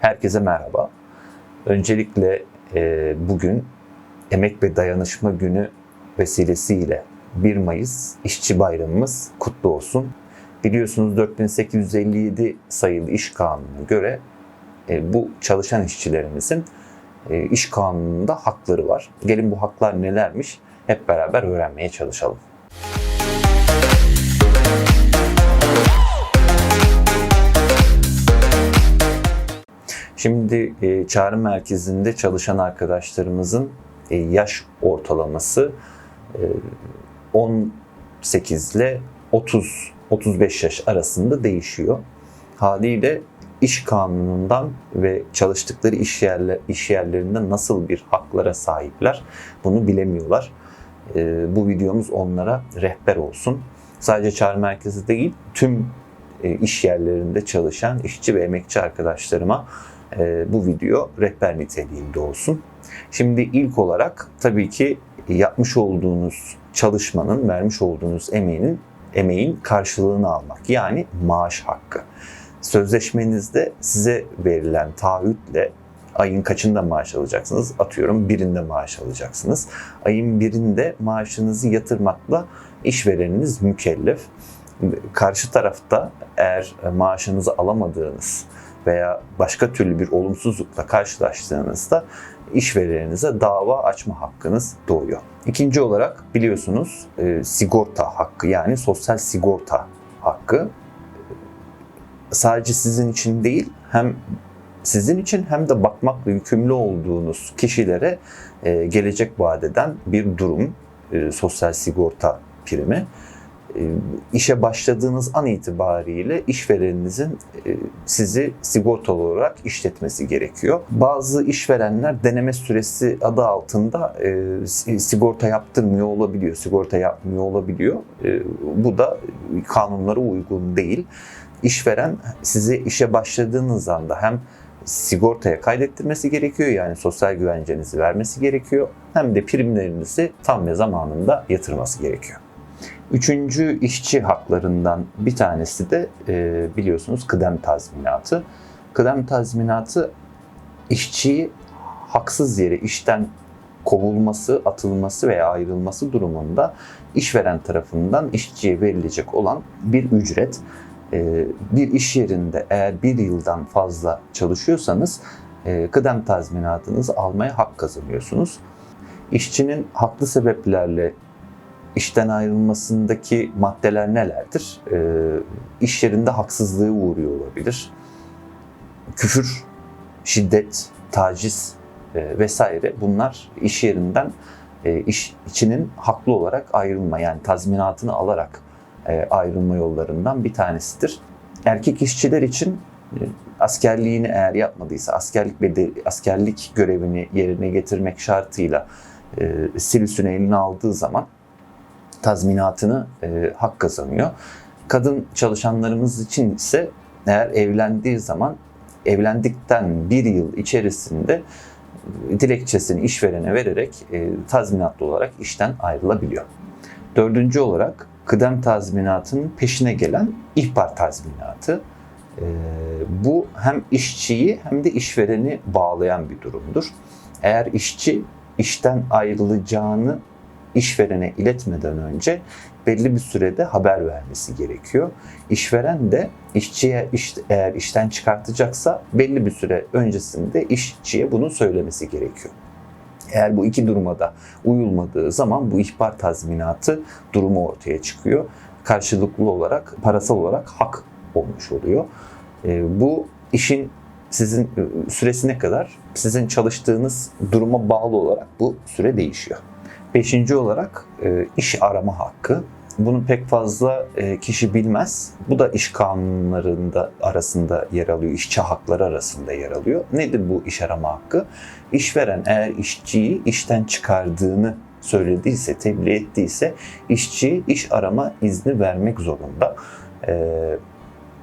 Herkese merhaba. Öncelikle e, bugün Emek ve Dayanışma Günü vesilesiyle 1 Mayıs İşçi Bayramımız kutlu olsun. Biliyorsunuz 4857 sayılı iş kanununa göre e, bu çalışan işçilerimizin e, iş kanununda hakları var. Gelin bu haklar nelermiş hep beraber öğrenmeye çalışalım. Şimdi e, çağrı merkezinde çalışan arkadaşlarımızın e, yaş ortalaması e, 18 ile 30 35 yaş arasında değişiyor. Haliyle iş kanunundan ve çalıştıkları iş yerler iş yerlerinde nasıl bir haklara sahipler bunu bilemiyorlar. E, bu videomuz onlara rehber olsun. Sadece çağrı merkezi değil, tüm e, iş yerlerinde çalışan işçi ve emekçi arkadaşlarıma bu video rehber niteliğinde olsun. Şimdi ilk olarak tabii ki yapmış olduğunuz çalışmanın, vermiş olduğunuz emeğinin emeğin karşılığını almak yani maaş hakkı. Sözleşmenizde size verilen taahhütle ayın kaçında maaş alacaksınız? Atıyorum birinde maaş alacaksınız. Ayın birinde maaşınızı yatırmakla işvereniniz mükellef. Karşı tarafta eğer maaşınızı alamadığınız veya başka türlü bir olumsuzlukla karşılaştığınızda işvereninize dava açma hakkınız doğuyor. İkinci olarak biliyorsunuz e, sigorta hakkı yani sosyal sigorta hakkı sadece sizin için değil hem sizin için hem de bakmakla yükümlü olduğunuz kişilere e, gelecek vadeden bir durum e, sosyal sigorta primi işe başladığınız an itibariyle işvereninizin sizi sigortalı olarak işletmesi gerekiyor. Bazı işverenler deneme süresi adı altında sigorta yaptırmıyor olabiliyor, sigorta yapmıyor olabiliyor. Bu da kanunlara uygun değil. İşveren sizi işe başladığınız anda hem sigortaya kaydettirmesi gerekiyor yani sosyal güvencenizi vermesi gerekiyor hem de primlerinizi tam ve zamanında yatırması gerekiyor. Üçüncü işçi haklarından bir tanesi de e, biliyorsunuz kıdem tazminatı. Kıdem tazminatı işçiyi haksız yere işten kovulması, atılması veya ayrılması durumunda işveren tarafından işçiye verilecek olan bir ücret. E, bir iş yerinde eğer bir yıldan fazla çalışıyorsanız e, kıdem tazminatınızı almaya hak kazanıyorsunuz. İşçinin haklı sebeplerle işten ayrılmasındaki maddeler nelerdir? E, iş yerinde haksızlığı uğruyor olabilir. Küfür, şiddet, taciz e, vesaire bunlar iş yerinden e, iş içinin haklı olarak ayrılma yani tazminatını alarak e, ayrılma yollarından bir tanesidir. Erkek işçiler için e, askerliğini eğer yapmadıysa askerlik bedeli, askerlik görevini yerine getirmek şartıyla e, silüsünü eline aldığı zaman tazminatını e, hak kazanıyor. Kadın çalışanlarımız için ise eğer evlendiği zaman evlendikten bir yıl içerisinde e, dilekçesini işverene vererek e, tazminatlı olarak işten ayrılabiliyor. Dördüncü olarak kıdem tazminatının peşine gelen ihbar tazminatı. E, bu hem işçiyi hem de işvereni bağlayan bir durumdur. Eğer işçi işten ayrılacağını işverene iletmeden önce belli bir sürede haber vermesi gerekiyor. İşveren de işçiye iş, eğer işten çıkartacaksa belli bir süre öncesinde işçiye bunu söylemesi gerekiyor. Eğer bu iki duruma da uyulmadığı zaman bu ihbar tazminatı durumu ortaya çıkıyor. Karşılıklı olarak, parasal olarak hak olmuş oluyor. E, bu işin sizin e, süresi ne kadar? Sizin çalıştığınız duruma bağlı olarak bu süre değişiyor. Beşinci olarak e, iş arama hakkı. Bunu pek fazla e, kişi bilmez. Bu da iş kanunlarında arasında yer alıyor, işçi hakları arasında yer alıyor. Nedir bu iş arama hakkı? İşveren eğer işçiyi işten çıkardığını söylediyse, tebliğ ettiyse işçi iş arama izni vermek zorunda. E,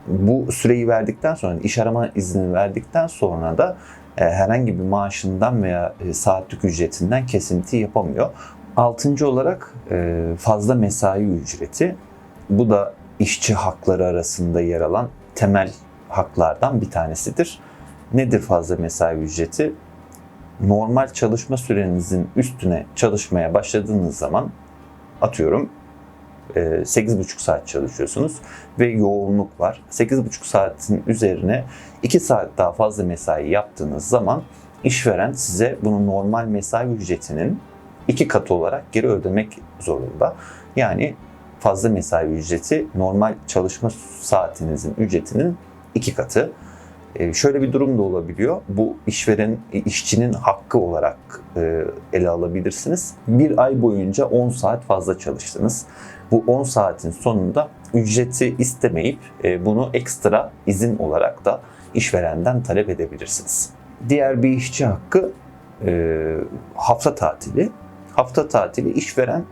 bu süreyi verdikten sonra, iş arama izni verdikten sonra da herhangi bir maaşından veya saatlik ücretinden kesinti yapamıyor. Altıncı olarak e, fazla mesai ücreti. Bu da işçi hakları arasında yer alan temel haklardan bir tanesidir. Nedir fazla mesai ücreti? Normal çalışma sürenizin üstüne çalışmaya başladığınız zaman atıyorum e, 8,5 saat çalışıyorsunuz ve yoğunluk var. 8,5 saatin üzerine 2 saat daha fazla mesai yaptığınız zaman işveren size bunu normal mesai ücretinin iki katı olarak geri ödemek zorunda. Yani fazla mesai ücreti normal çalışma saatinizin ücretinin iki katı. Ee, şöyle bir durum da olabiliyor. Bu işveren, işçinin hakkı olarak e, ele alabilirsiniz. Bir ay boyunca 10 saat fazla çalıştınız. Bu 10 saatin sonunda ücreti istemeyip e, bunu ekstra izin olarak da işverenden talep edebilirsiniz. Diğer bir işçi hakkı e, hafta tatili. Hafta tatili işveren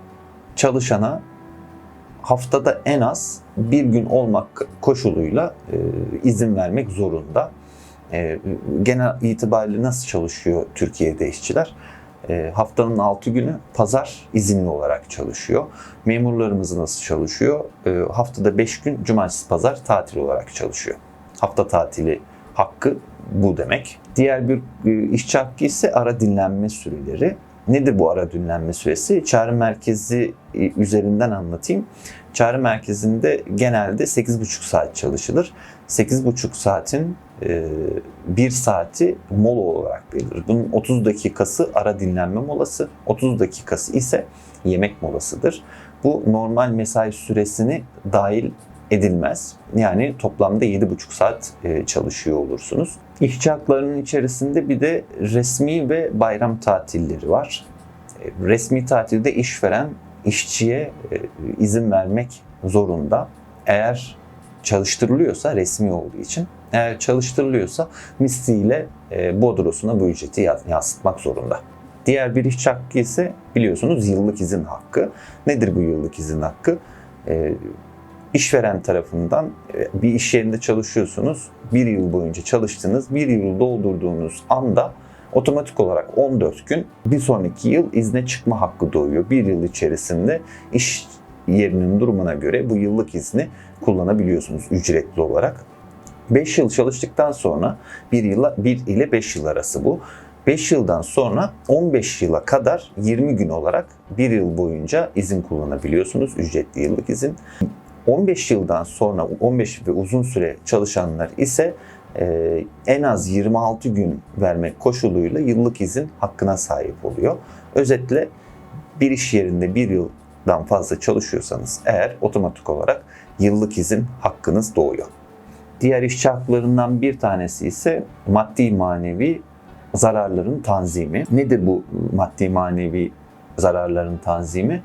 çalışana haftada en az bir gün olmak koşuluyla e, izin vermek zorunda. E, genel itibariyle nasıl çalışıyor Türkiye'de işçiler? E, haftanın 6 günü pazar izinli olarak çalışıyor. Memurlarımız nasıl çalışıyor? E, haftada 5 gün cumartesi pazar tatil olarak çalışıyor. Hafta tatili hakkı bu demek. Diğer bir e, işçi hakkı ise ara dinlenme süreleri. Nedir bu ara dinlenme süresi? Çağrı merkezi e, üzerinden anlatayım. Çağrı merkezinde genelde 8,5 saat çalışılır. 8,5 saatin 1 saati mola olarak verilir. Bunun 30 dakikası ara dinlenme molası, 30 dakikası ise yemek molasıdır. Bu normal mesai süresini dahil edilmez. Yani toplamda 7,5 saat e, çalışıyor olursunuz. İşçi haklarının içerisinde bir de resmi ve bayram tatilleri var. E, Resmi tatilde işveren işçiye e, izin vermek zorunda. Eğer çalıştırılıyorsa resmi olduğu için eğer çalıştırılıyorsa misliyle bodrosuna bu ücreti yansıtmak zorunda. Diğer bir iş hakkı ise biliyorsunuz yıllık izin hakkı. Nedir bu yıllık izin hakkı? İşveren tarafından e, bir iş yerinde çalışıyorsunuz. Bir yıl boyunca çalıştınız. Bir yıl doldurduğunuz anda otomatik olarak 14 gün bir sonraki yıl izne çıkma hakkı doğuyor. Bir yıl içerisinde iş yerinin durumuna göre bu yıllık izni kullanabiliyorsunuz ücretli olarak. 5 yıl çalıştıktan sonra 1 yıla 1 ile 5 yıl arası bu. 5 yıldan sonra 15 yıla kadar 20 gün olarak 1 yıl boyunca izin kullanabiliyorsunuz. Ücretli yıllık izin. 15 yıldan sonra 15 ve uzun süre çalışanlar ise e, en az 26 gün vermek koşuluyla yıllık izin hakkına sahip oluyor. Özetle bir iş yerinde bir yıldan fazla çalışıyorsanız eğer otomatik olarak yıllık izin hakkınız doğuyor. Diğer işçi haklarından bir tanesi ise maddi manevi zararların tanzimi. Nedir bu maddi manevi zararların tanzimi?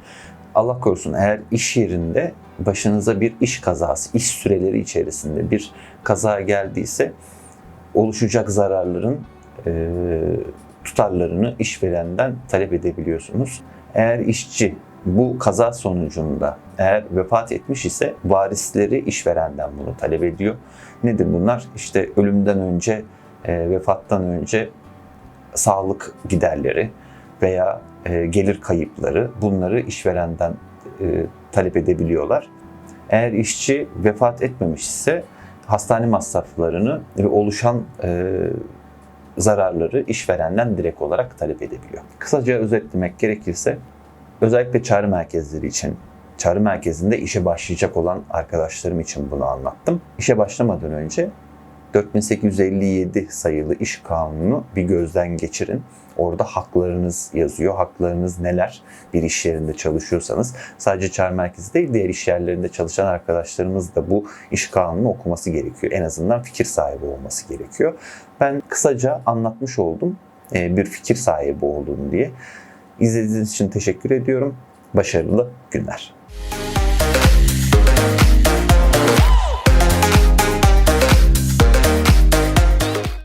Allah korusun eğer iş yerinde başınıza bir iş kazası, iş süreleri içerisinde bir kaza geldiyse oluşacak zararların e, tutarlarını işverenden talep edebiliyorsunuz. Eğer işçi bu kaza sonucunda eğer vefat etmiş ise varisleri işverenden bunu talep ediyor. Nedir bunlar? İşte ölümden önce, e, vefattan önce sağlık giderleri veya e, gelir kayıpları bunları işverenden e, talep edebiliyorlar. Eğer işçi vefat etmemiş ise hastane masraflarını ve oluşan e, zararları işverenden direkt olarak talep edebiliyor. Kısaca özetlemek gerekirse özellikle çağrı merkezleri için çağrı merkezinde işe başlayacak olan arkadaşlarım için bunu anlattım. İşe başlamadan önce 4857 sayılı iş kanunu bir gözden geçirin. Orada haklarınız yazıyor. Haklarınız neler? Bir iş yerinde çalışıyorsanız sadece çağrı merkezi değil diğer iş yerlerinde çalışan arkadaşlarımız da bu iş kanunu okuması gerekiyor. En azından fikir sahibi olması gerekiyor. Ben kısaca anlatmış oldum. Bir fikir sahibi oldum diye. İzlediğiniz için teşekkür ediyorum. Başarılı günler.